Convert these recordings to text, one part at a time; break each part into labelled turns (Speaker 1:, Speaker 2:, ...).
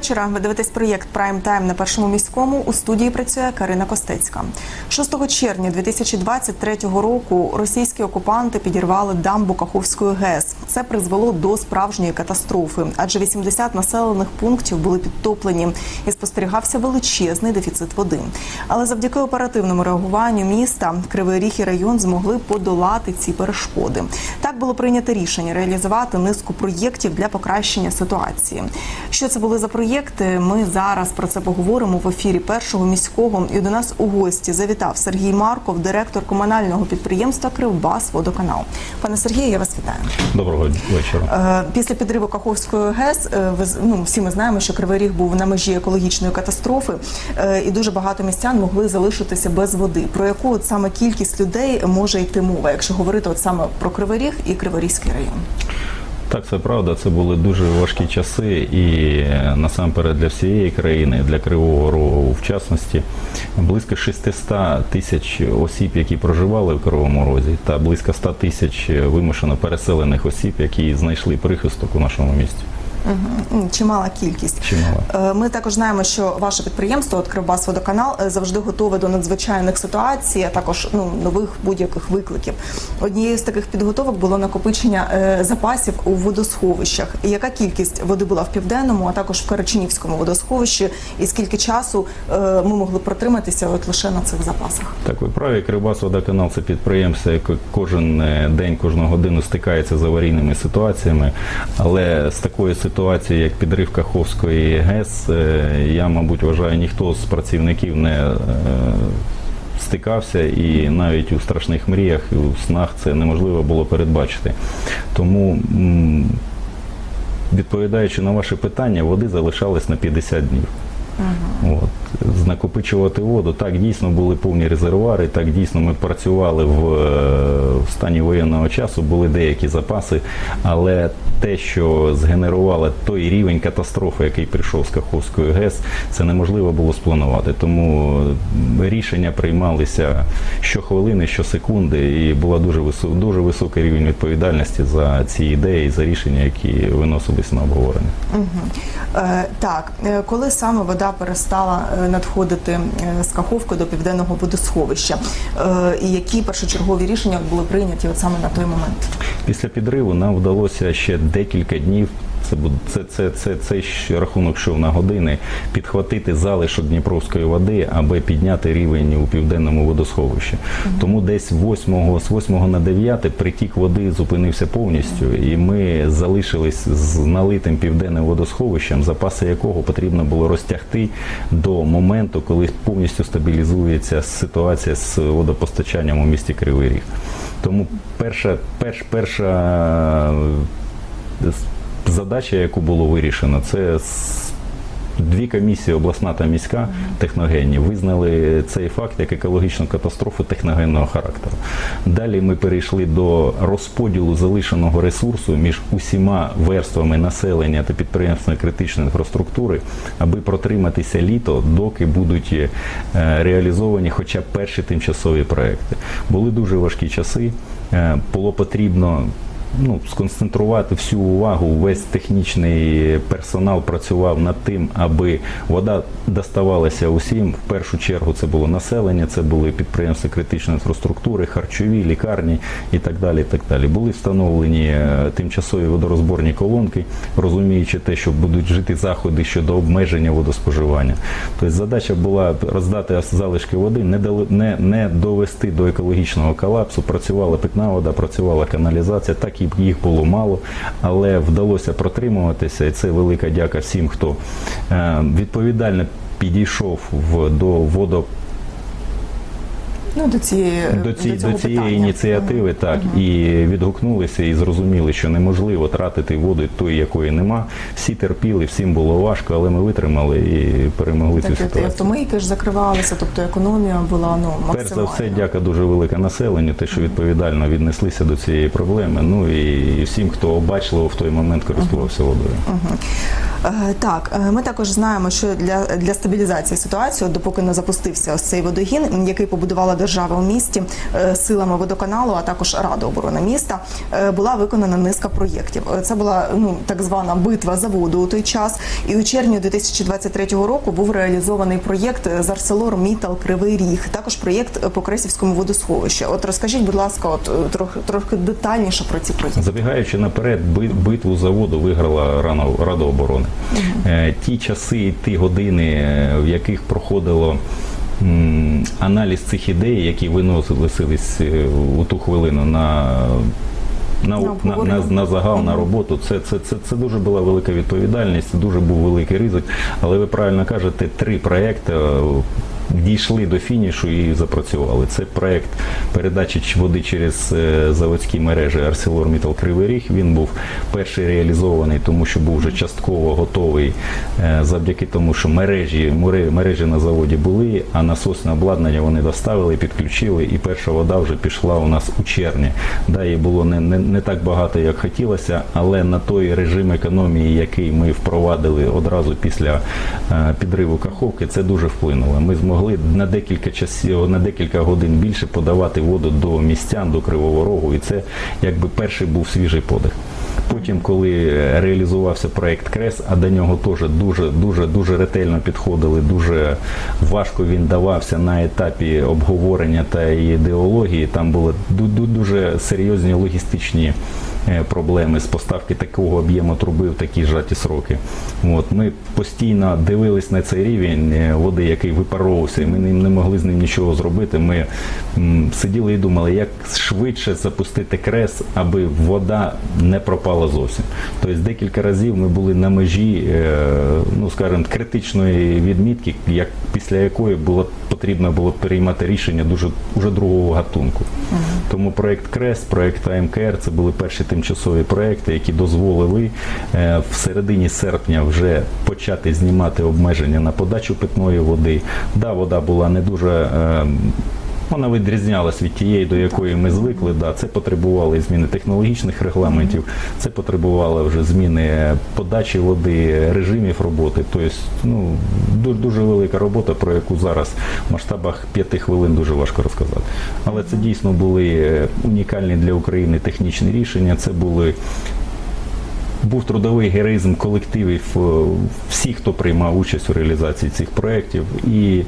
Speaker 1: Вечора. Ви дивитесь проєкт Прайм Тайм на першому міському. У студії працює Карина Костецька. 6 червня 2023 року російські окупанти підірвали дамбу Каховської ГЕС. Це призвело до справжньої катастрофи, адже 80 населених пунктів були підтоплені і спостерігався величезний дефіцит води. Але завдяки оперативному реагуванню міста Кривий Ріг і район змогли подолати ці перешкоди. Так було прийнято рішення реалізувати низку проєктів для покращення ситуації. Що це були за проєкти? Ми зараз про це поговоримо в ефірі першого міського. І до нас у гості завітав Сергій Марков, директор комунального підприємства Кривбас Водоканал. Пане Сергію, я вас вітаю.
Speaker 2: Доброго вечора.
Speaker 1: Е, Після підриву Каховської ГЕС е, ну, всі ми знаємо, що Кривий Ріг був на межі екологічної катастрофи, е, і дуже багато містян могли залишитися без води. Про яку от саме кількість людей може йти мова, якщо говорити от саме про Кривий Ріг і Криворізький район?
Speaker 2: Так, це правда. Це були дуже важкі часи, і е, насамперед для всієї країни, для Кривого Рогу, в частності, близько 600 тисяч осіб, які проживали в Кривому Розі, та близько 100 тисяч вимушено переселених осіб, які знайшли прихисток у нашому місті.
Speaker 1: Чимала кількість.
Speaker 2: Чимало.
Speaker 1: Е, Ми також знаємо, що ваше підприємство, от Кривбас Водоканал, е, завжди готове до надзвичайних ситуацій, а також ну нових будь-яких викликів. Однією з таких підготовок було накопичення е, запасів у водосховищах. Яка кількість води була в південному, а також в Карачунівському водосховищі, і скільки часу ми могли протриматися от лише на цих запасах?
Speaker 2: Так, ви праві, Кривбас Водоканал це підприємство, яке кожен день, кожну годину стикається з аварійними ситуаціями. Але з такої ситуації, як підрив Каховської ГЕС, е, я, мабуть, вважаю, ніхто з працівників не е, стикався, і навіть у страшних мріях і у снах це неможливо було передбачити. Тому. Відповідаючи на ваше питання, води залишалось на 50 днів. От. Накопичувати воду. Так, дійсно були повні резервуари, так дійсно ми працювали в, е, в стані воєнного часу, були деякі запаси, але те, що згенерувало той рівень катастрофи, який прийшов з Каховської ГЕС, це неможливо було спланувати. Тому рішення приймалися щохвилини, щосекунди, і була дуже висок, дуже високий рівень відповідальності за ці ідеї, за рішення, які виносились на обговорення.
Speaker 1: Е, так, е, коли саме вода перестала е, надходити з Каховки до південного водосховища, е, і які першочергові рішення були прийняті от саме на той момент?
Speaker 2: Після підриву нам вдалося ще декілька днів. Це буд- це, це, це, цей щ- рахунок йшов на години, підхватити залишок Дніпровської води, аби підняти рівень у південному водосховищі. Тому десь 8, з 8 на 9 притік води зупинився повністю, і ми залишились з налитим південним водосховищем, запаси якого потрібно було розтягти до моменту, коли повністю стабілізується ситуація з водопостачанням у місті Кривий Ріг. Тому перша, перш, перша задача, яку було вирішено, це дві комісії, обласна та міська техногенні, визнали цей факт як екологічну катастрофу техногенного характеру. Далі ми перейшли до розподілу залишеного ресурсу між усіма верствами населення та підприємствами критичної інфраструктури, аби протриматися літо, доки будуть е, реалізовані хоча б перші тимчасові проекти. Були дуже важкі часи. Е, Було потрібно ну, сконцентрувати всю увагу, весь технічний персонал працював над тим, аби вода доставалася усім. В першу чергу це було населення, це були підприємства критичної інфраструктури, харчові, лікарні і так далі. Так далі. Були встановлені е, тимчасові водорозборні колонки, розуміючи те, що будуть жити заходи щодо обмеження водоспоживання. Тобто задача була роздати залишки води, не, не, не довести до екологічного колапсу. Працювала питна вода, працювала каналізація, так і їх було мало, але вдалося протримуватися, і це велика дяка всім, хто е, відповідально підійшов до водо
Speaker 1: Ну до цієї
Speaker 2: до, ці,
Speaker 1: цього
Speaker 2: до цієї
Speaker 1: питання.
Speaker 2: ініціативи, так і відгукнулися і зрозуміли, що неможливо тратити воду тої, якої нема. Всі терпіли, всім було важко, але ми витримали і перемогли
Speaker 1: Так, і
Speaker 2: ситуацію.
Speaker 1: автомийки ж закривалися, тобто економія була ну максимальна.
Speaker 2: Перш за все, дяка дуже велика населенню, те, що відповідально віднеслися до цієї проблеми. Ну і всім, хто обачливо в той момент користувався водою.
Speaker 1: Е, Так, е, ми також знаємо, що для, для стабілізації ситуації, допоки не запустився ось цей водогін, який побудувала держави у місті е, силами водоканалу, а також Ради оборони міста е, була виконана низка проєктів. Е, Це була ну так звана битва за воду у той час. І у червні 2023 року був реалізований проєкт з Арселор Мітал Кривий Ріг. Також проєкт по Кресівському водосховищі. От розкажіть, будь ласка, от трохи трохи детальніше про ці проєкти.
Speaker 2: Забігаючи наперед, битву за воду виграла Рада оборони. Ті часи, ті години, в яких проходило. Аналіз цих ідей, які виносились е, у ту хвилину на, на, на, на, на загал, на роботу, це, це, це, це дуже була велика відповідальність, дуже був великий ризик. Але ви правильно кажете, три проекти дійшли до фінішу і запрацювали. Це проект передачі води через е, заводські мережі ArcelorMittal Кривий Ріг. Він був перший реалізований, тому що був вже частково готовий е, завдяки тому, що мережі, мережі на заводі були, а насосне обладнання вони доставили, підключили, і перша вода вже пішла у нас у червні. Да, її було не, не, не так багато, як хотілося, але на той режим економії, який ми впровадили одразу після е, підриву Каховки, це дуже вплинуло. Ми змогли на декілька часів, на декілька годин більше подавати воду до містян, до Кривого Рогу, і це якби перший був свіжий подих. Потім, коли реалізувався проект Крес, а до нього теж дуже дуже дуже ретельно підходили, дуже важко він давався на етапі обговорення та ідеології. Там були ду- ду- дуже серйозні логістичні е, проблеми з поставки такого об'єму труби в такі жаті сроки. От ми постійно дивились на цей рівень е, води, який випаровувався, і ми не могли з ним нічого зробити. Ми сиділи і думали, як швидше запустити крес, аби вода не пропала зовсім. Тобто декілька разів ми були на межі, е, ну скажімо, критичної відмітки, як після якої було потрібно було приймати рішення дуже уже другого гатунку. Тому проект Крес, проект АМКР це були перші тимчасові проекти, які дозволили е, в середині серпня вже почати знімати обмеження на подачу питної води. Да, вода була не дуже. Вона відрізнялась від тієї, до якої ми звикли. Да, це потребувало і зміни технологічних регламентів, це потребувало вже зміни подачі води, режимів роботи. Тобто, ну дуже, велика робота, про яку зараз в масштабах п'яти хвилин дуже важко розказати. Але це дійсно були унікальні для України технічні рішення. Це були був трудовий героїзм колективів е, всіх, хто приймав участь у реалізації цих проєктів. І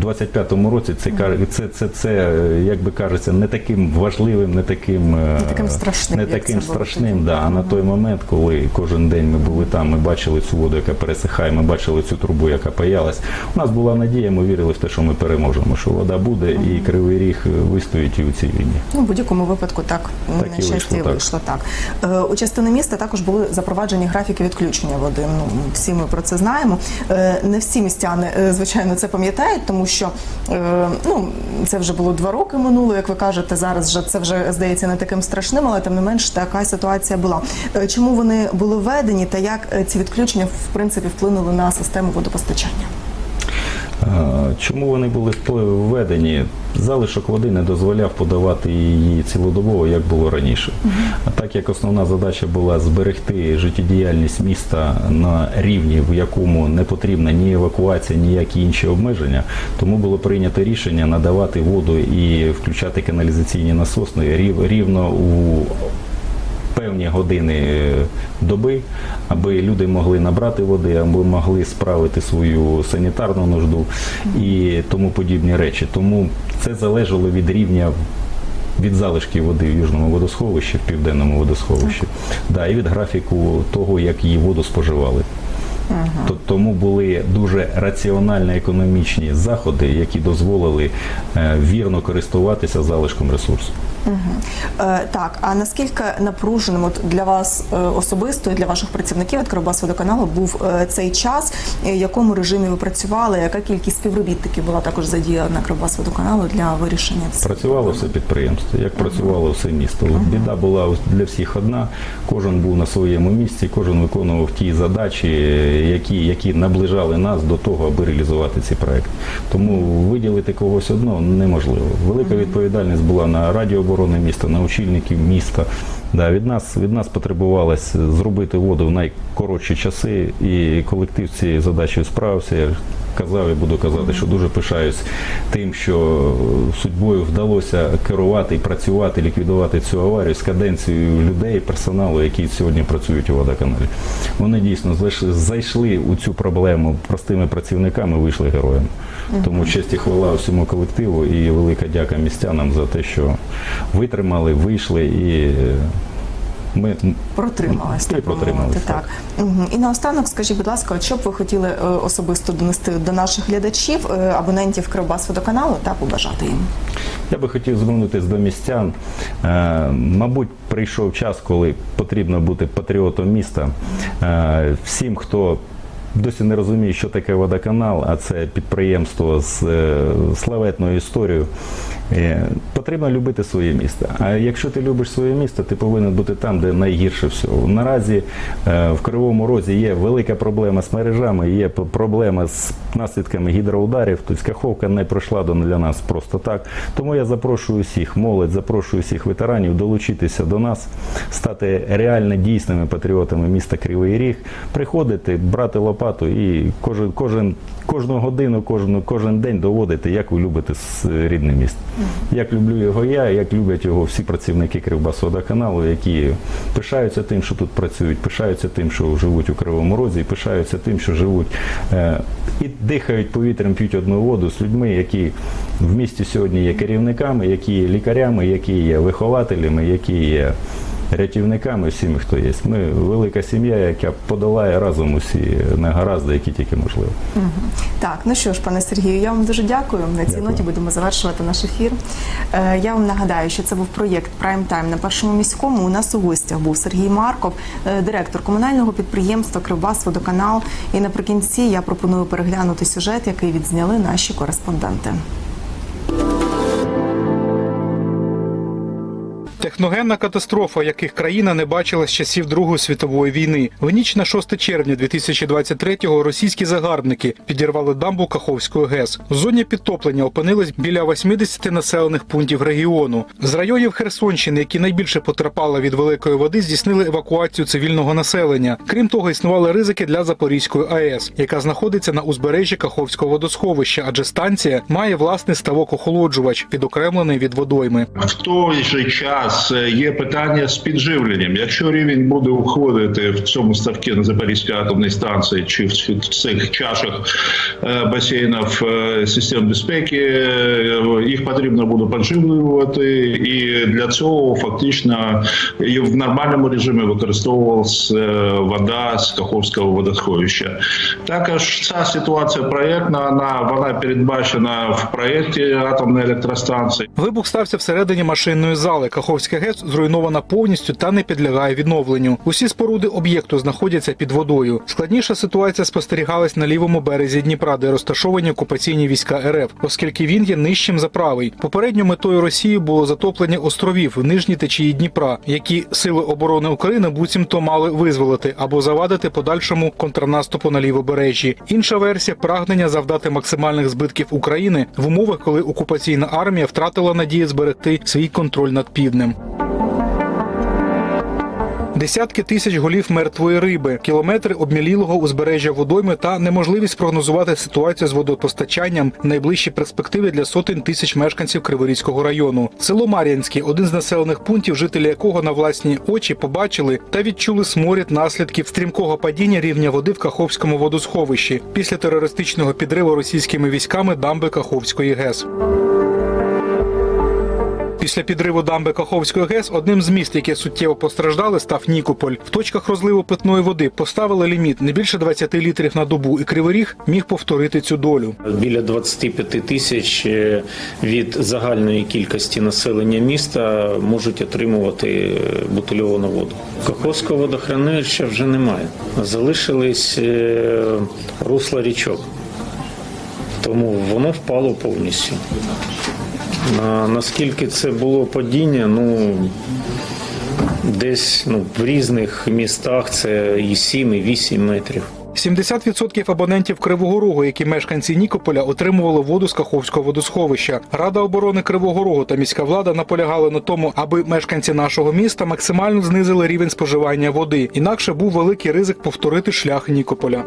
Speaker 2: 25-му році це, це, це, це, як би кажеться, не таким важливим, не таким, е,
Speaker 1: Не таким страшним,
Speaker 2: не таким страшним да. А на той момент, коли кожен день ми були там, ми бачили цю воду, яка пересихає, ми бачили цю трубу, яка паялась. У нас була надія, ми вірили в те, що ми переможемо, що вода буде, і кривий ріг вистоїть і у цій війні.
Speaker 1: Ну, в будь-якому випадку так,
Speaker 2: Так
Speaker 1: на щастя
Speaker 2: вийшло,
Speaker 1: вийшло
Speaker 2: так.
Speaker 1: так. Е, У частини міста також були запроваджені графіки відключення води. Ну всі ми про це знаємо. Е, Не всі містяни, е, звичайно, це пам'ятають, тому що е, ну це вже було два роки минуло, як ви кажете. Зараз вже це вже здається не таким страшним, але тим не менш така ситуація була. Е, Чому вони були введені та як е, ці відключення в принципі вплинули на систему водопостачання?
Speaker 2: Чому вони були введені? Залишок води не дозволяв подавати її цілодобово, як було раніше. А так як основна задача була зберегти життєдіяльність міста на рівні, в якому не потрібна ні евакуація, ніякі інші обмеження, тому було прийнято рішення надавати воду і включати каналізаційні насосни рів- рівно у певні години е, доби, аби люди могли набрати води, аби могли справити свою санітарну нужду і тому подібні речі. Тому це залежало від рівня. Від залишків води в Южному водосховищі, в південному водосховищі, да, і від графіку того, як її воду споживали. То- Тому були дуже раціонально економічні заходи, які дозволили е, вірно користуватися залишком ресурсу.
Speaker 1: Е, Так, а наскільки напруженим от для вас е, особисто і для ваших працівників від Кривбасводоканалу був е, цей час? В якому режимі ви працювали? Яка кількість співробітників була також задіяна Кривбасводоканалу для вирішення цих
Speaker 2: Працювало все підприємство, як працювало все місто. Біда була для всіх одна. Кожен був на своєму місці, кожен виконував ті задачі, які, які які наближали нас до того, аби реалізувати ці проекти. Тому виділити когось одного неможливо. Велика відповідальність була на Раді оборони міста, на очільників міста. Да, від нас від нас потребувалось зробити воду в найкоротші часи, і колектив цією задачею справився. Казав і буду казати, що дуже пишаюсь тим, що судьбою вдалося керувати і працювати, ліквідувати цю аварію з каденцією людей, персоналу, які сьогодні працюють у водоканалі. Вони дійсно зайшли- у цю проблему простими працівниками, вийшли героями. Тому честь і хвала всьому колективу і велика дяка містянам за те, що витримали, вийшли і ми
Speaker 1: Протрималась, так би
Speaker 2: протрималась,
Speaker 1: мовити, так. І наостанок, скажіть, будь ласка, от що б ви хотіли е, особисто донести до наших глядачів, е, абонентів Кривбас водоканалу та побажати їм?
Speaker 2: Я би хотів звернутися до містян. Е, Мабуть, прийшов час, коли потрібно бути патріотом міста. Всім, хто досі не розуміє, що таке водоканал, а це підприємство з славетною історією. Е, Потрібно любити своє місто. А якщо ти любиш своє місто, ти повинен бути там, де найгірше всього. Наразі е, в Кривому Розі є велика проблема з мережами, є проблема з наслідками гідроударів. Тобто Каховка не пройшла до- для нас просто так. Тому я запрошую всіх, молодь, запрошую всіх ветеранів долучитися до нас, стати реально дійсними патріотами міста Кривий Ріг, приходити, брати лопату і кожен, кожен, кожну годину, кожну, кожен день доводити, як ви любите рідне місто. Як люблю його я, як люблять його всі працівники Кривбасводоканалу, які пишаються тим, що тут працюють, пишаються тим, що живуть у Кривому Розі, пишаються тим, що живуть е, і дихають повітрям, п'ють одну воду з людьми, які в місті сьогодні є керівниками, які є лікарями, які є вихователями, які є рятівниками, всіми, хто є. Ми велика сім'я, яка подолає разом усі негаразди, які тільки можливо.
Speaker 1: Так, ну що ж, пане Сергію, я вам дуже дякую. На цій
Speaker 2: Дякую.
Speaker 1: ноті будемо завершувати наш ефір. Е, я вам нагадаю, що це був проєкт Прайм Тайм на першому міському. У нас у гостях був Сергій Марков, е, директор комунального підприємства Кривбас Водоканал. І наприкінці я пропоную переглянути сюжет, який відзняли наші кореспонденти.
Speaker 3: Техногенна катастрофа, яких країна не бачила з часів Другої світової війни. В ніч на 6 червня 2023-го російські загарбники підірвали дамбу Каховської ГЕС. В зоні підтоплення опинились біля 80 населених пунктів регіону. З районів Херсонщини, які найбільше потерпали від великої води, здійснили евакуацію цивільного населення. Крім того, існували ризики для Запорізької АЕС, яка знаходиться на узбережжі Каховського водосховища, адже станція має власний ставок-охолоджувач, відокремлений від водойми.
Speaker 4: В той час е, є питання з підживленням. Якщо рівень буде уходити в цьому ставці на Запорізькій атомній станції чи в цих чашах е, басейнів е, систем безпеки, їх потрібно буде підживлювати, і для цього фактично в нормальному режимі використовувалася вода з Каховського водосховища. Також ця ситуація проєктна, вона, вона передбачена в проєкті атомної електростанції.
Speaker 3: Вибух стався всередині машинної зали. Каховська ГЕС зруйнована повністю та не підлягає відновленню. Усі споруди об'єкту знаходяться під водою. Складніша ситуація спостерігалась на лівому березі Дніпра, де розташовані окупаційні війська РФ, оскільки він є нижчим за правий. Попередньо метою Росії було затоплення островів в нижній течії Дніпра, які сили оборони України буцімто мали визволити або завадити подальшому контрнаступу на лівобережжі. Інша версія прагнення завдати максимальних збитків України в умовах, коли окупаційна армія втратила надію зберегти свій контроль над півднем. Десятки тисяч голів мертвої риби, кілометри обмілілого узбережжя водойми та неможливість прогнозувати ситуацію з водопостачанням в найближчій перспективі для сотень тисяч мешканців Криворізького району. Село Мар'янське один з населених пунктів, жителі якого на власні очі побачили та відчули сморід наслідків стрімкого падіння рівня води в Каховському водосховищі після терористичного підриву російськими військами дамби Каховської ГЕС. Після підриву дамби Каховської ГЕС одним з міст, які суттєво постраждали, став Нікополь. В точках розливу питної води поставили ліміт не більше 20 літрів на добу, і Кривий Ріг міг повторити цю долю.
Speaker 5: Біля 25 тисяч е, від загальної кількості населення міста можуть отримувати е, бутильовану воду. Каховського водохранилища вже немає. Залишились е, русла річок, тому воно впало повністю. На, наскільки це було падіння, ну десь ну, в різних містах це і 7, і 8 метрів.
Speaker 3: 70% абонентів Кривого Рогу, які мешканці Нікополя, отримували воду з Каховського водосховища. Рада оборони Кривого Рогу та міська влада наполягали на тому, аби мешканці нашого міста максимально знизили рівень споживання води. Інакше був великий ризик повторити шлях Нікополя.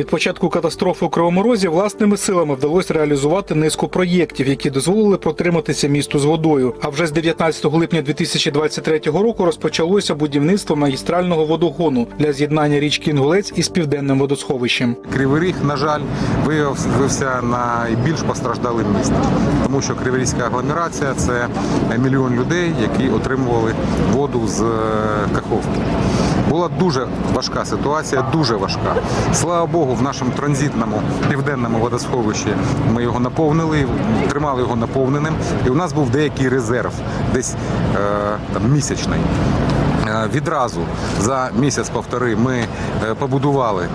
Speaker 3: Від початку катастрофи у Кривому власними силами вдалося реалізувати низку проєктів, які дозволили протриматися місту з водою. А вже з 19 липня 2023 року розпочалося будівництво магістрального водогону для з'єднання річки Інгулець із південним водосховищем.
Speaker 6: Кривий Ріг, на жаль, виявився найбільш постраждалим містом, тому що Криворізька агломерація це мільйон людей, які отримували воду з е, Каховки. Була дуже важка ситуація, дуже важка. Слава Богу, в нашому транзитному південному водосховищі ми його наповнили, тримали його наповненим, і у нас був деякий резерв, десь е, там, місячний. Е, Відразу за місяць-повтори ми е, побудували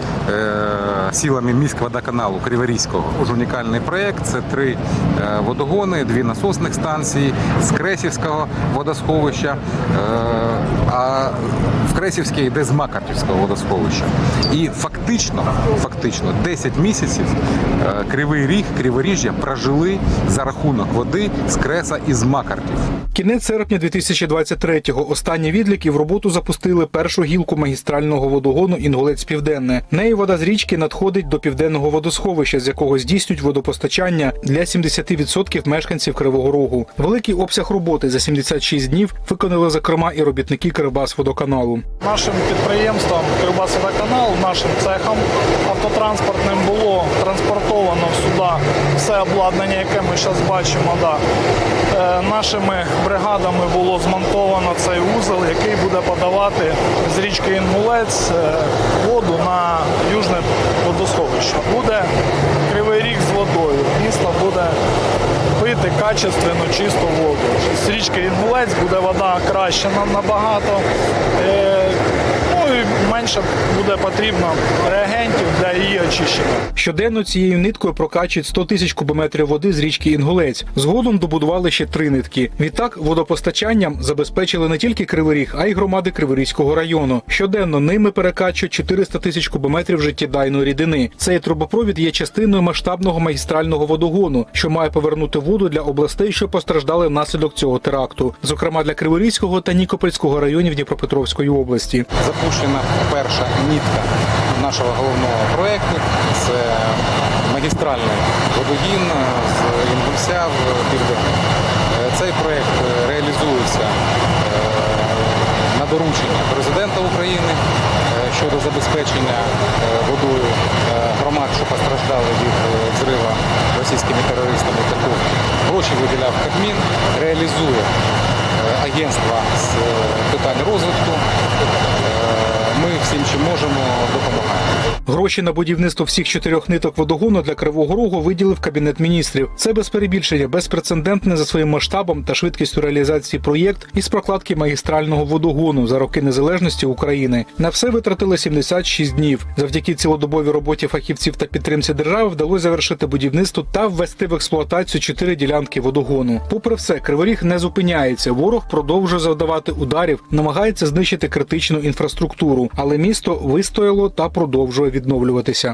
Speaker 6: силами міськводоканалу Криворізького Ж унікальний проєкт. Це три водогони, дві насосних станції з Кресівського водосховища, а в Кресівське йде з Макартівського водосховища. І фактично, фактично 10 місяців е, Кривий Ріг, Криворіжжя прожили за рахунок води з Креса і з Макартів.
Speaker 3: Кінець серпня 2023-го. Останні відліки в роботу запустили першу гілку магістрального водогону Інгулець Південне. Нею вода з річки надходить до південного водосховища, з якого здійснюють водопостачання для 70% мешканців Кривого Рогу. Великий обсяг роботи за 76 днів виконали зокрема і робітники Кривбасводоканалу.
Speaker 7: Нашим підприємством Кривбасводоканал, нашим цехом автотранспортним було транспортовано сюди все обладнання, яке ми зараз бачимо. Да. Е, нашими бригадами було змонтовано цей узел, який буде подавати з річки Інгулець е, воду на южне водосховище. Буде кривий ріг з водою. Місто буде пити качественну чисту воду. З річки Інгулець буде вода краще набагато. І менше буде потрібно реагентів для її очищення.
Speaker 3: Щоденно цією ниткою прокачують 100 тисяч кубометрів води з річки Інгулець. Згодом добудували ще три нитки. Відтак водопостачанням забезпечили не тільки Кривий Ріг, а й громади Криворізького району. Щоденно ними перекачують 400 тисяч кубометрів життєдайної рідини. Цей трубопровід є частиною масштабного магістрального водогону, що має повернути воду для областей, що постраждали внаслідок цього теракту, зокрема для Криворізького та Нікопольського районів Дніпропетровської області.
Speaker 6: Запущена перша нітка нашого головного проєкту. Це магістральний водогін з Інгульця в Південний. Е, Цей проєкт реалізується е, на доручення президента України е, щодо забезпечення водою громад, що постраждали від взрива російськими терористами Каховки. Гроші виділяв Кабмін, реалізує агентство з питань розвитку. Всім, чим можемо, допомагаємо.
Speaker 3: Гроші на будівництво всіх чотирьох ниток водогону для Кривого Рогу виділив Кабінет міністрів. Це без перебільшення, безпрецедентне за своїм масштабом та швидкістю реалізації проєкт із прокладки магістрального водогону за роки незалежності України. На все витратили 76 днів. Завдяки цілодобовій роботі фахівців та підтримці держави вдалося завершити будівництво та ввести в експлуатацію чотири ділянки водогону. Попри все, Криворіг не зупиняється. Ворог продовжує завдавати ударів, намагається знищити критичну інфраструктуру, але місто вистояло та продовжує відновлюватися.